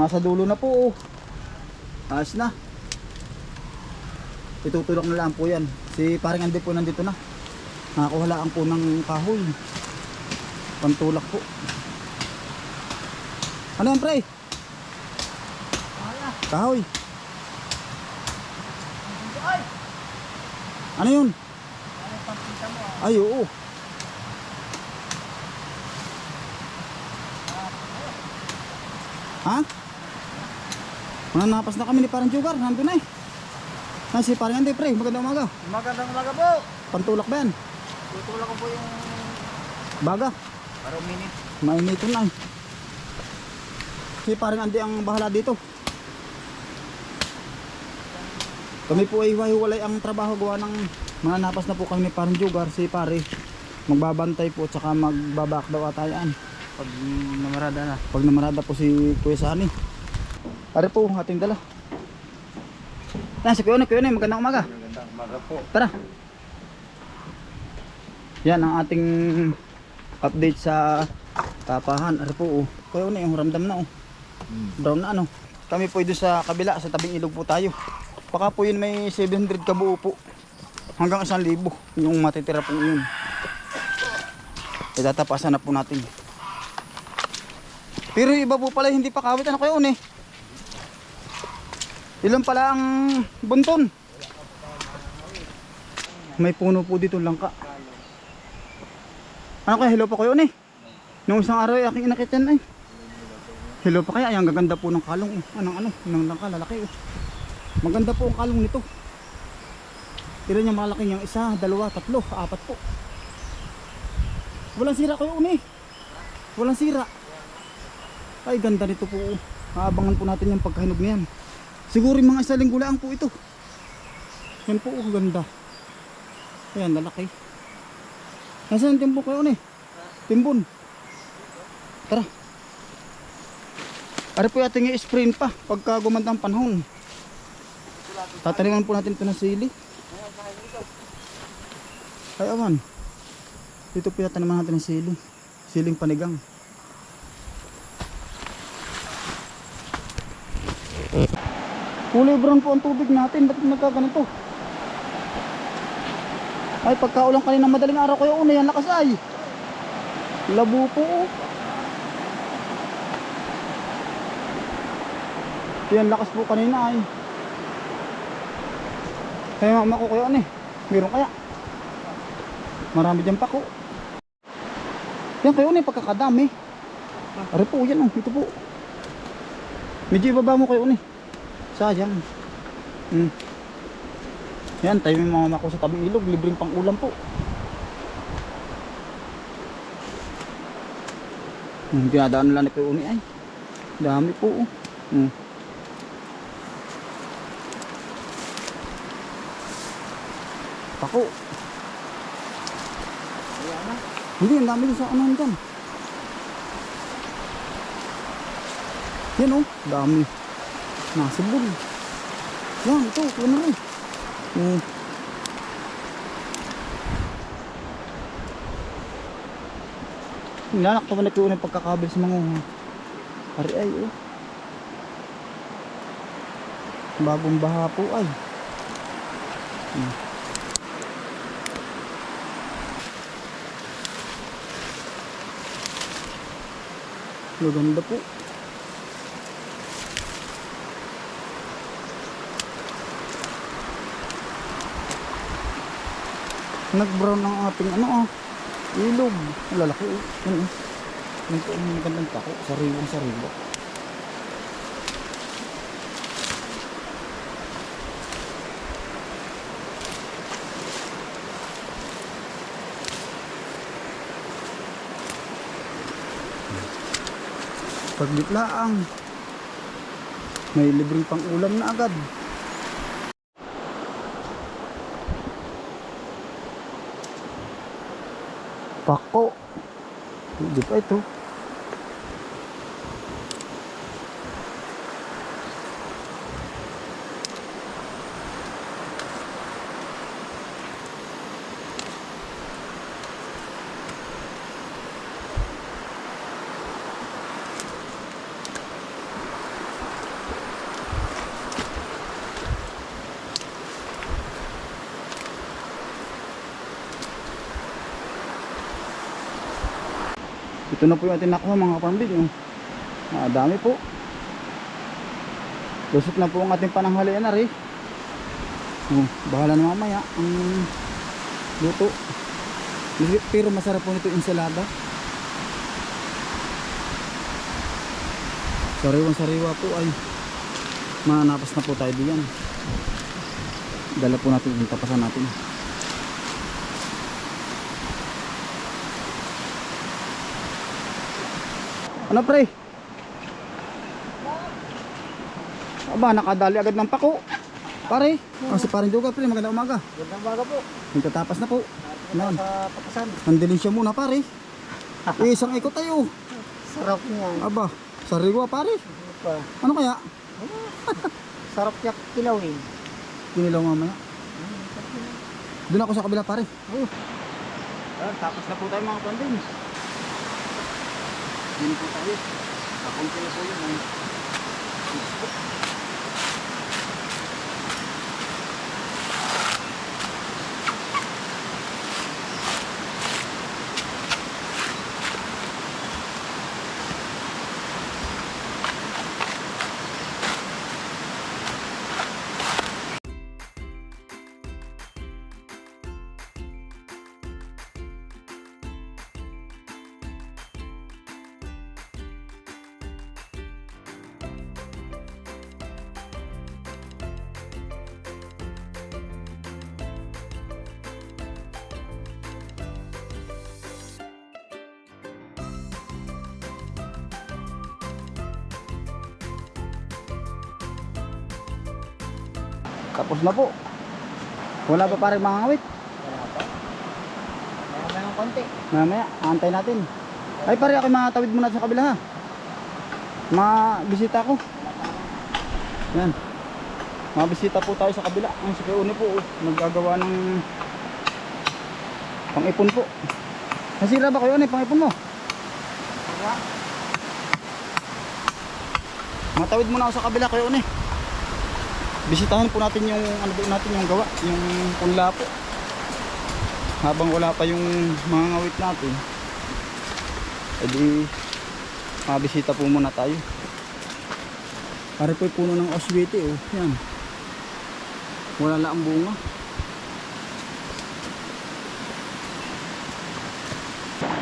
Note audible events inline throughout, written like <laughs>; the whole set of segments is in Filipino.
Nasa dulo na po. oh. Ayos na. Itutulak na lang po yan. Si parang andi po nandito na. Nakakuhalaan po ng kahoy. Pantulak po. Ano yan pre? Kahoy. Ano yun? Ay oo. Ha? Mananapas na kami ni parang Jugar, nandun na eh. Ah, si parang hindi pre, magandang umaga. Magandang umaga po. Pantulak ba yan? Tutulak ko po yung Baga, parang minute. mainitin eh. Si parang andi ang bahala dito. Kami po ay hiwa-hiwalay ang trabaho gawa ng mananapas na po kami ni parang Jugar, si pare. Magbabantay po, tsaka magbabak daw atayaan. Pag namarada na. Pag namarada po si Kuya Sani. Pare po, ating dala. Yan, si Kuya Unoy, Kuya Unoy, magandang umaga. Magandang umaga po. Tara. Yan ang ating update sa tapahan. Ano po, oh. Kuya Unoy, yung ramdam na, oh. Brown na, ano. Kami po doon sa kabila, sa tabing ilog po tayo. Baka po yun may 700 kabuo po. Hanggang 1,000 yung matitira po yun. Itatapasan na po natin. Pero iba po pala hindi pa kawit. Ano kayo, eh? Ilan pala ang bunton? May puno po dito langka. Ano kaya hello pa kayo ni? Nung isang araw ay aking inakitan ay. Hello pa kaya ay ang gaganda po ng kalong. oh. Anong ano, ng langka lalaki oh. Maganda po ang kalong nito. Tira niya malaki niyang isa, dalawa, tatlo, apat po. Walang sira kayo uni. Walang sira. Ay ganda nito po. oh. Aabangan po natin yung pagkahinog niyan. Siguro yung mga isa linggo lang po ito. Yan po, oh, ganda. Ayan, lalaki. Nasaan yung timbon kayo ni? Timbon. Tara. Ari po ating i-sprain pa pagka gumanda ang panahon. Tataniman po natin ito ng sili. Ay, awan. Dito po tataniman natin ng sili. Siling panigang. Kulay brown po ang tubig natin. Ba't nagkaganito? Ay, pagkaulang kanina madaling araw kayo una yan lakas ay. Labo po. oh. Yan lakas po kanina ay. Kaya mama ko kayo ano eh. Meron kaya. Marami dyan pa ko. Yan kayo ano pagkakadami. Ari po yan oh, ito po. Medyo ibaba mo kayo ano eh. Sayang. Hmm. Yan, tayo yung mga mama ko sa tabing ilog, libreng pang ulam po. Hmm, dinadaan nila ni Kuya Uni ay. Dami po. oh. Hmm. Pako. Hindi, ang dami sa ano dyan. Yan oh, dami. Nasibol. Yan, ito, ito na rin. Hmm. Nanak pa ko ng pagkakabil sa mga Ari ay oh. Bagong baha po ay. Hmm. Maganda po. Nag-brown ang ating ano ah. Ilog. Lalaki oh. Yan oh. Po ang magandang tako. Sariwang sariwa. Pagditlaang may libreng pang ulam na agad. Pako. Hindi pa ito. Ito na po yung ating nakuha mga kapambing. Oh. Ah, dami po. Lusot na po ang ating pananghalian na. Oh, bahala na mamaya ang luto. Pero masarap po nito yung ensalada. Sariwang sariwa po ay manapas na po tayo diyan. Dala po natin yung tapasan natin. Ano pre? Aba, nakadali agad ng pako. Pare, oh, si paring Duga pre, magandang umaga. Gandang baga po. Nagtatapas na po. Yan. Sa patasan. Nandilin siya muna pare. <laughs> Eh, isang ikot tayo. Sarap niya. Aba, sariwa pare. Ano kaya? <laughs> Sarap niya kilawin. Kinilaw mamaya. Doon ako sa kabila pare. Oh. Tapos na po tayo mga panding. Hindi po tayo. Kakunti na po yun. Ay. Tapos na po. Wala pa pare mga ngawit. Wala pa. Meron na ng konti. Mamaya, antay natin. Ay pare, ako matawid muna sa kabila ha. Mga bisita ko. Yan. Mga bisita po tayo sa kabila. Ang si Kuya po, oh, naggagawa ng pang-ipon po. Nasira ba kayo Uni, pang-ipon mo? Matawid muna ako sa kabila kayo Uni. Bisitahin po natin yung ano ba natin yung gawa, yung punla po. Habang wala pa yung mga ngawit natin. Edi mabisita po muna tayo. Pare po puno ng oswete oh. Yan. Wala lang ang bunga.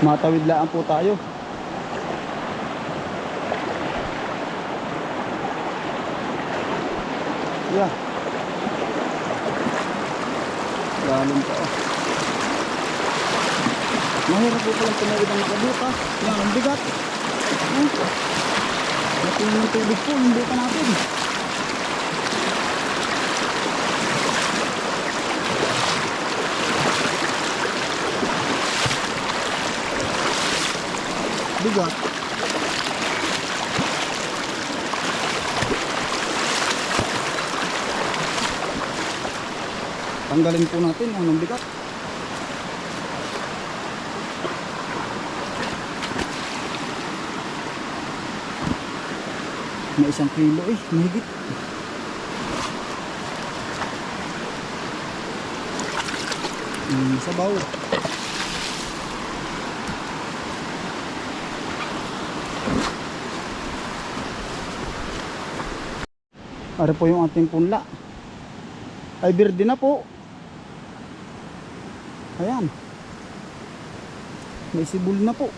Matawid lang po tayo. Yeah. Lalim pa oh. Mahirap po palang tumawid ang nakabuka. Yan, ang bigat. Hmm. Natingin ng tubig po, yung buka natin. Bigat. Tanggalin po natin ang bigat. May isang kilo eh, mahigit. Mm, sabaw. Ano po yung ating punla? Ay, birdi na po. Ayan. May sibul na po.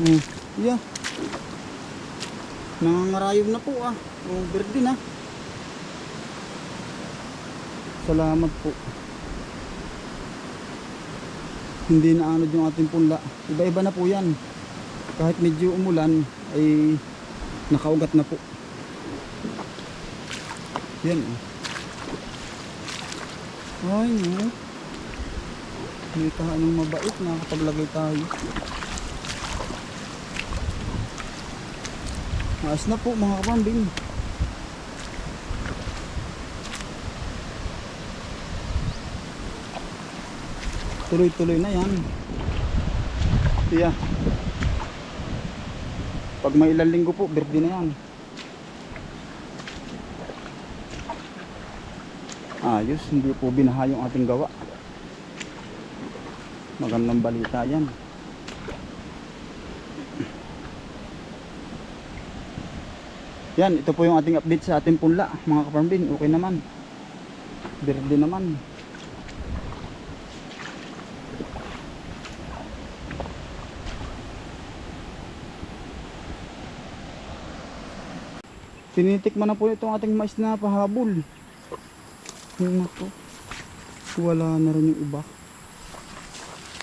Hmm. Yeah. Nangangarayom na po ah. O, birdi na. Salamat po. Hindi na anod yung ating punla. Iba-iba na po yan. Kahit medyo umulan ay nakaugat na po. Yan oh. Ay no. May kahanang mabait nakakapaglagay tayo. Maas na po mga kapambing. Tuloy-tuloy na yan. Tiya. Pag may ilang linggo po, birthday na yan. Ayos, hindi po binaha yung ating gawa magandang balita yan. Yan ito po yung ating update sa ating punla mga kaparmbin okay naman. Verde naman. Tinitikman na po itong ating mais na pahabol. Ano Wala na rin yung iba.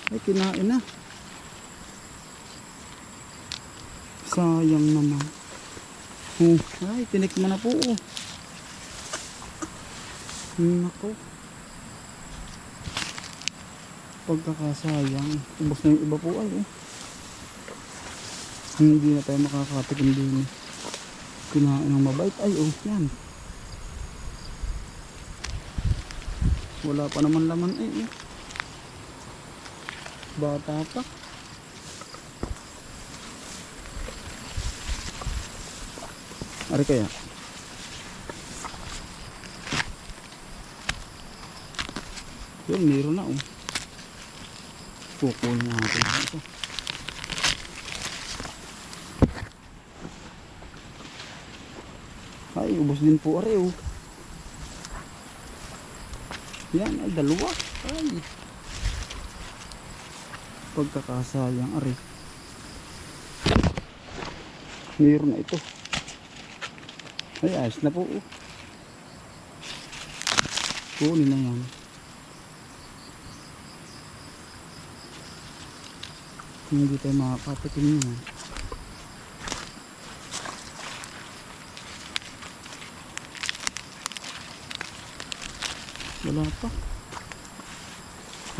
Ay, kinain na. Sayang naman. Oh, ay, tinikman na po. Oh. Nako. Pagkakasayang. Ubos na yung iba po ay. Oh. Hindi na tayo makakatikim din. eh. Kinain ng mabait. Ay, oh, yan. Wala pa naman laman ay. Oh. Bata pa. Ari kaya? Yun, meron na oh. Kukunin natin ito. Ay, ubos din po ari oh. Yan, ay dalawa. Ay. Pagkakasayang ari. Meron na ito. Ay, ayos na po. oh. Kunin na yan. Hindi tayo makakatikin yan. Wala pa.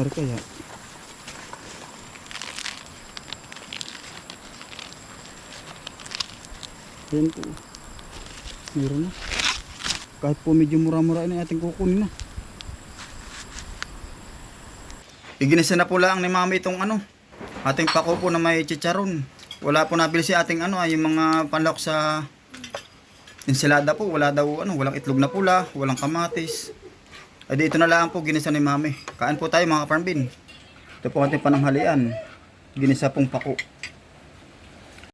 Pero kaya. Yan po. Meron na. Kahit po medyo mura-mura na ating kukunin na. Iginisa na po lang ni mami itong ano. Ating pako po na may chicharon. Wala po nabili si ating ano ay yung mga panlok sa ensalada po. Wala daw ano, walang itlog na pula, walang kamatis. Ay dito na lang po ginisa ni mami. Kain po tayo mga farmbin. Ito po ating pananghalian. Ginisa pong pako.